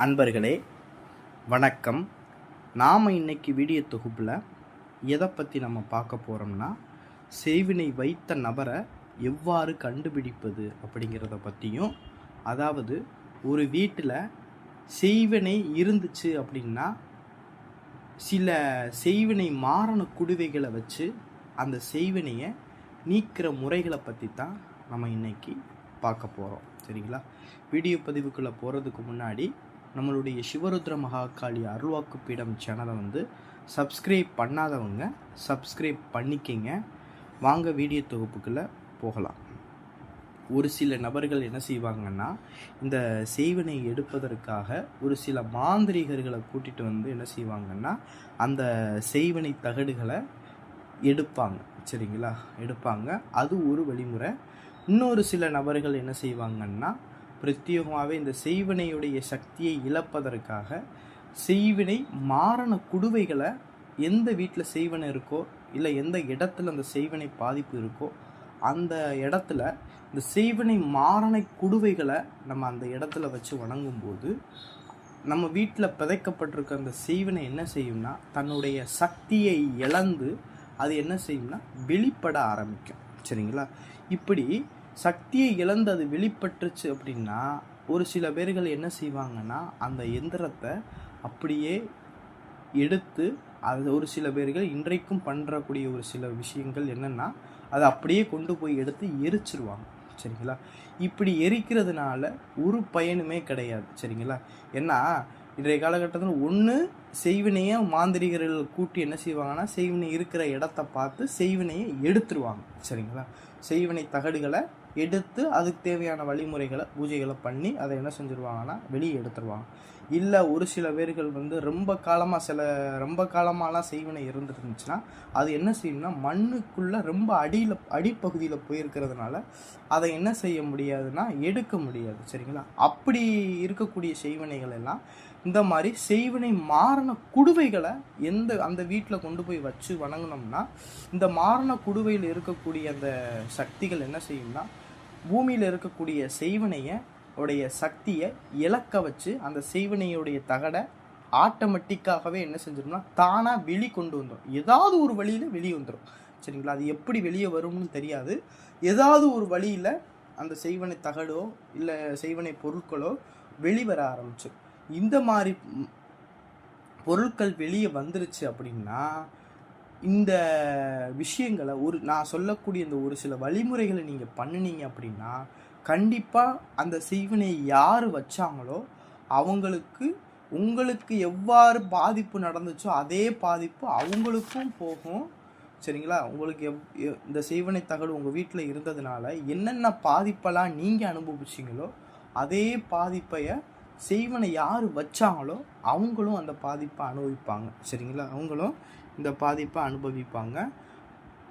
அன்பர்களே வணக்கம். நாம் இன்னைக்கு வீடியோ தொகுப்பில் எதை பற்றி நம்ம பார்க்க போகிறோம்னா செய்வினை வைத்த நபரை எவ்வாறு கண்டுபிடிப்பது அப்படிங்கிறத பற்றியும் அதாவது ஒரு வீட்டில் செய்வினை இருந்துச்சு அப்படின்னா சில செய்வினை மாறன குடுவைகளை வச்சு அந்த செய்வினையை நீக்கிற முறைகளை பற்றி தான் நம்ம இன்னைக்கு பார்க்க போகிறோம் சரிங்களா? வீடியோ பதிவுக்குள்ளே போகிறதுக்கு முன்னாடி நம்மளுடைய சிவருத்ர மகாகாளி அருள்வாக்கு பீடம் சேனலை வந்து சப்ஸ்கிரைப் பண்ணாதவங்க சப்ஸ்கிரைப் பண்ணிக்கிங்க. வாங்க வீடியோ தொகுப்புக்குள்ளே போகலாம். ஒரு சில நபர்கள் என்ன செய்வாங்கன்னா இந்த செய்வினை எடுப்பதற்காக ஒரு சில மாந்திரிகர்களை கூட்டிகிட்டு வந்து என்ன செய்வாங்கன்னா அந்த செய்வினை தகடுகளை எடுப்பாங்க. சரிங்களா? எடுப்பாங்க. அது ஒரு வழிமுறை. இன்னொரு சில நபர்கள் என்ன செய்வாங்கன்னா பிரத்யேகமாகவே இந்த செய்வினையுடைய சக்தியை இழப்பதற்காக செய்வினை மாறன குடுவைகளை எந்த வீட்டில் செய்வனை இருக்கோ இல்லை எந்த இடத்துல அந்த செய்வினை பாதிப்பு இருக்கோ அந்த இடத்துல இந்த செய்வினை மாறனை குடுவைகளை நம்ம அந்த இடத்துல வச்சு வணங்கும்போது நம்ம வீட்டில் பிதைக்கப்பட்டிருக்க அந்த செய்வினை என்ன செய்யும்னா தன்னுடைய சக்தியை இழந்து அது என்ன செய்யும்னா வெளிப்பட ஆரம்பிக்கும். சரிங்களா? இப்படி சக்தியை இழந்து அது வெளிப்பட்டுருச்சு அப்படின்னா ஒரு சில பேர்கள் என்ன செய்வாங்கன்னா அந்த எந்திரத்தை அப்படியே எடுத்து அது ஒரு சில பேர்கள் இன்றைக்கும் பண்ணுறக்கூடிய ஒரு சில விஷயங்கள் என்னென்னா அதை அப்படியே கொண்டு போய் எடுத்து எரிச்சிருவாங்க. சரிங்களா? இப்படி எரிக்கிறதுனால ஒரு பயனுமே கிடையாது. சரிங்களா? ஏன்னா இன்றைய காலகட்டத்தில் ஒன்று செய்வினையை மாந்திரிகர்கள் கூட்டி என்ன செய்வாங்கன்னா செய்வினை இருக்கிற இடத்த பார்த்து செய்வினையை எடுத்துருவாங்க. சரிங்களா? செய்வினை தகடுகளை எடுத்து அதுக்கு தேவையான வழிமுறைகளை பூஜைகளை பண்ணி அதை என்ன செஞ்சுருவாங்கன்னா வெளியே எடுத்துருவாங்க. இல்லை ஒரு சில பேர்கள் வந்து ரொம்ப காலமாக சில ரொம்ப காலமாலாம் செய்வினை இருந்துட்டு இருந்துச்சுன்னா அது என்ன செய்யணும்னா மண்ணுக்குள்ளே ரொம்ப அடியில் அடிப்பகுதியில் போயிருக்கிறதுனால அதை என்ன செய்ய முடியாதுன்னா எடுக்க முடியாது சரிங்களா? அப்படி இருக்கக்கூடிய செய்வினைகள் எல்லாம் இந்த மாதிரி செய்வினை மாறின குடுவைகளை எந்த அந்த வீட்டில் கொண்டு போய் வச்சு வணங்கினோம்னா இந்த மாறின குடுவையில் இருக்கக்கூடிய அந்த சக்திகள் என்ன செய்யும்னா பூமியில் இருக்கக்கூடிய செய்வினையை உடைய சக்தியை இழக்க வச்சு அந்த செய்வினையுடைய தகடை ஆட்டோமேட்டிக்காகவே என்ன செஞ்சிடும்னா தானாக வெளி கொண்டு வந்துடும் ஏதாவது ஒரு வழியில் வெளியே வந்துடும் சரிங்களா? அது எப்படி வெளியே வரும்னு தெரியாது. ஏதாவது ஒரு வழியில் அந்த செய்வனை தகடோ இல்லை செய்வனை பொருட்களோ வெளிவர ஆரம்பிச்சு. இந்த மாதிரி பொருட்கள் வெளியே வந்துருச்சு அப்படின்னா இந்த விஷயங்களை ஒரு நான் சொல்லக்கூடிய இந்த ஒரு சில வழிமுறைகளை நீங்கள் பண்ணினீங்க அப்படின்னா கண்டிப்பாக அந்த செய்வினை யார் வச்சாங்களோ அவங்களுக்கு உங்களுக்கு எவ்வாறு பாதிப்பு நடந்துச்சோ அதே பாதிப்பு அவங்களுக்கும் போகும். சரிங்களா? உங்களுக்கு எவ் எ- இந்த செய்வனை தகடு உங்கள் வீட்டில் இருந்ததுனால என்னென்ன பாதிப்பெல்லாம் நீங்கள் அனுபவிச்சிங்களோ அதே பாதிப்பைய செய்வனை யார் வச்சாங்களோ அவங்களும் அந்த பாதிப்பை அனுபவிப்பாங்க. சரிங்களா? அவங்களும் இந்த பாதிப்பை அனுபவிப்பாங்க.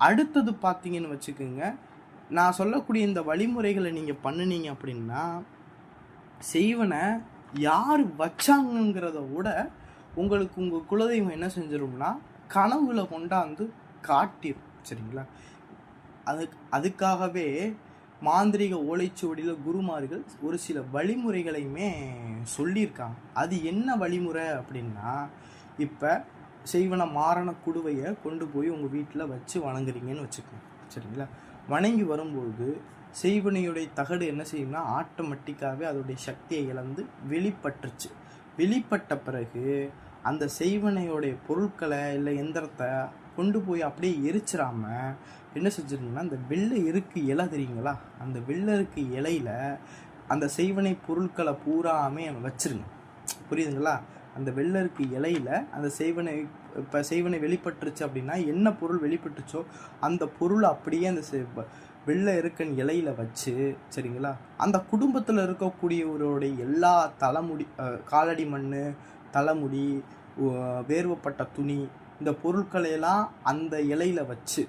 அடுத்தது பார்த்தீங்கன்னு வச்சுக்கோங்க நான் சொல்லக்கூடிய இந்த வழிமுறைகளை நீங்கள் பண்ணுனீங்க அப்படின்னா செய்வனை யார் வச்சாங்கங்கிறத விட உங்களுக்கு உங்கள் குலதெய்வம் என்ன செஞ்சிரும்னா கனவுல கொண்டாந்து காட்டிடும் சரிங்களா? அது அதுக்காகவே மாந்திரிக ஓலைச்சுவடியில் குருமார்கள் ஒரு சில வழிமுறைகளையுமே சொல்லியிருக்காங்க. அது என்ன வழிமுறை அப்படின்னா இப்போ செய்வன மாறன குடுவையை கொண்டு போய் உங்கள் வீட்டில் வச்சு வணங்குறீங்கன்னு வச்சுக்கோங்க. சரிங்களா? வணங்கி வரும்போது செய்வனையுடைய தகடு என்ன செய்யும்னா ஆட்டோமேட்டிக்காகவே அதோடைய சக்தியை இழந்து வெளிப்பட்டுருச்சு. வெளிப்பட்ட பிறகு அந்த செய்வனையுடைய பொருட்களை இல்லை எந்திரத்தை கொண்டு போய் அப்படியே எரிச்சிடாம என்ன செஞ்சிருந்தீங்கன்னா அந்த வெள்ளை இருக்கு இலை தெரியுங்களா அந்த வெள்ளை இருக்கு இலையில அந்த செய்வனை பொருட்களை பூராமே வச்சிருங்க. புரியுதுங்களா? அந்த வெள்ளை இருக்கு இலையில் அந்த செய்வனை இப்போ செய்வனை வெளிப்பட்டுருச்சு அப்படின்னா என்ன பொருள் வெளிப்பட்டுச்சோ அந்த பொருள் அப்படியே அந்த செ- வெள்ளை இருக்கன் இலையில் வச்சு சரிங்களா? அந்த குடும்பத்தில் இருக்கக்கூடியவருடைய எல்லா தலைமுடி காலடி மண் தலைமுடி வேர்வப்பட்ட துணி இந்த பொருட்களையெல்லாம் அந்த இலையில் வச்சு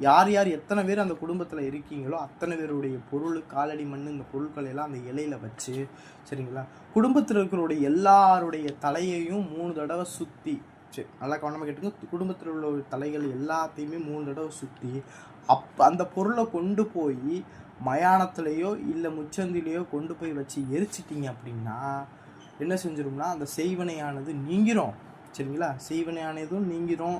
யார் யார் எத்தனை பேர் அந்த குடும்பத்தில் இருக்கீங்களோ அத்தனை பேருடைய பொருள் காலடி மண் இந்த பொருட்களை எல்லாம் அந்த இலையில வச்சு சரிங்களா? குடும்பத்தில் இருக்கிறவருடைய எல்லாருடைய தலையையும் மூணு தடவை சுற்றி சரி நல்லா கவனமாக கேட்டுங்க. குடும்பத்தில் உள்ள தலைகள் எல்லாத்தையுமே மூணு தடவை சுற்றி அப் அந்த பொருளை கொண்டு போய் மயானத்துலேயோ இல்லை முச்சந்திலேயோ கொண்டு போய் வச்சு எரிச்சிட்டிங்க அப்படின்னா என்ன செஞ்சிடும்னா அந்த செய்வனையானது நீங்கிரும் சரிங்களா? செய்வனையானதும் நீங்கிரும்.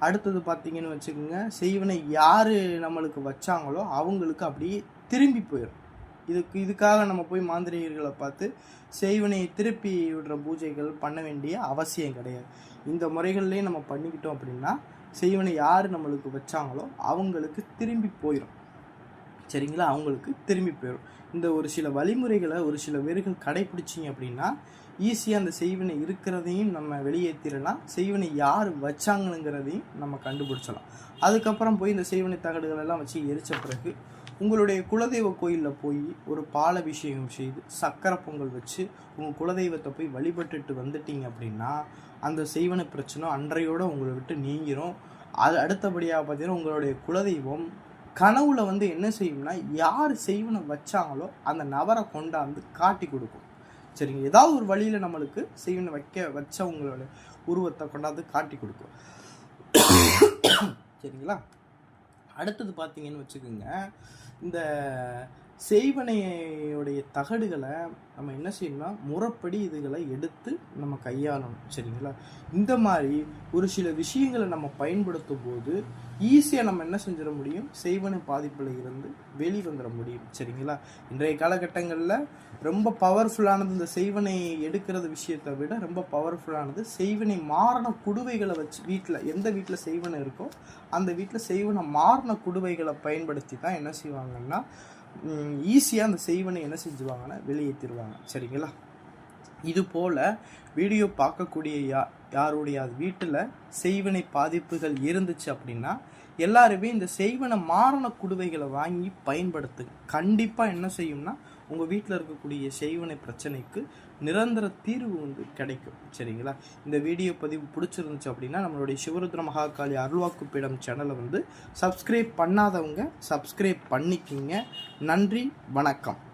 அடுத்தது பார்த்தீங்கன்னு வச்சுக்கோங்க செய்வனை யார் நம்மளுக்கு வச்சாங்களோ அவங்களுக்கு அப்படியே திரும்பி போயிடும் இதுக்கு இதுக்காக நம்ம போய் மாந்திரிகர்களை பார்த்து செய்வனையை திருப்பி விடுற பூஜைகள் பண்ண வேண்டிய அவசியம் கிடையாது. இந்த முறைகள்லேயே நம்ம பண்ணிக்கிட்டோம் அப்படின்னா செய்வனை யார் நம்மளுக்கு வச்சாங்களோ அவங்களுக்கு திரும்பி போயிடும் சரிங்களா? அவங்களுக்கு திரும்பி போயிடும் இந்த ஒரு சில வழிமுறைகளை ஒரு சில பேர்கள் கடைப்பிடிச்சிங்க அப்படின்னா ஈஸியாக அந்த செய்வினை இருக்கிறதையும் நம்ம வெளியேற்றிடலாம் செய்வினை யார் வச்சாங்கங்கிறதையும் நம்ம கண்டுபிடிச்சலாம் அதுக்கப்புறம் போய் இந்த செய்வினை தகடுகள் எல்லாம் வச்சு எரித்த பிறகு உங்களுடைய குலதெய்வ கோயிலில் போய் ஒரு பாலாபிஷேகம் செய்து சக்கரை பொங்கல் வச்சு உங்கள் குலதெய்வத்தை போய் வழிபட்டுட்டு வந்துட்டீங்க அப்படின்னா அந்த செய்வன பிரச்சனை அன்றையோட உங்களை விட்டு நீங்கிரும். அது அடுத்தபடியாக பார்த்தீங்கன்னா உங்களுடைய குலதெய்வம் கனவுல வந்து என்ன செய்யும்னா யார் செய்வனை வச்சாங்களோ அந்த நபரை கொண்டாந்து காட்டி கொடுக்கும். சரிங்க? ஏதாவது ஒரு வழியில் நம்மளுக்கு செய்வனை வைக்க வச்சவங்களோட உருவத்தை கொண்டாந்து காட்டி கொடுக்கும். சரிங்களா? அடுத்தது பார்த்தீங்கன்னு வச்சுக்கோங்க. இந்த செய்வனையுடைய தகடுகளை நம்ம என்ன செய்யணும்னா முறைப்படி இதுகளை எடுத்து நம்ம கையாளணும். சரிங்களா? இந்த மாதிரி ஒரு சில விஷயங்களை நம்ம பயன்படுத்தும் போது ஈஸியாக நம்ம என்ன செஞ்சிட முடியும்? செய்வனை பாதிப்பில் இருந்து வெளிவந்துட முடியும். சரிங்களா? இன்றைய காலகட்டங்களில் ரொம்ப பவர்ஃபுல்லானது இந்த செய்வனை எடுக்கிறது விஷயத்தை விட ரொம்ப பவர்ஃபுல்லானது செய்வனை மாறின குடுவைகளை வச்சு வீட்டில் எந்த வீட்டில் செய்வனை இருக்கோ அந்த வீட்டில் செய்வனை மாறின குடுவைகளை பயன்படுத்தி தான் என்ன செய்வாங்கன்னா ஈஸியாக அந்த செய்வனை என்ன செஞ்சுவாங்கன்னா வெளியேற்றிடுவாங்க சரிங்களா? இது போல் வீடியோ பார்க்கக்கூடிய யா யாருடைய வீட்டில் செய்வனை பாதிப்புகள் இருந்துச்சு அப்படின்னா எல்லாருமே இந்த செய்வனை மாறின குடுவைகளை வாங்கி பயன்படுத்து கண்டிப்பாக என்ன செய்யும்னா உங்கள் வீட்டில் இருக்கக்கூடிய செய்வனை பிரச்சனைக்கு நிரந்தர தீர்வு வந்து கிடைக்கும். சரிங்களா? இந்த வீடியோ பதிவு பிடிச்சிருந்துச்சு அப்படின்னா நம்மளுடைய சிவருத்ர மகாகாளி அருள்வாக்கு பீடம் சேனலை வந்து சப்ஸ்கிரைப் பண்ணாதவங்க சப்ஸ்கிரைப் பண்ணிக்கிங்க. நன்றி வணக்கம்.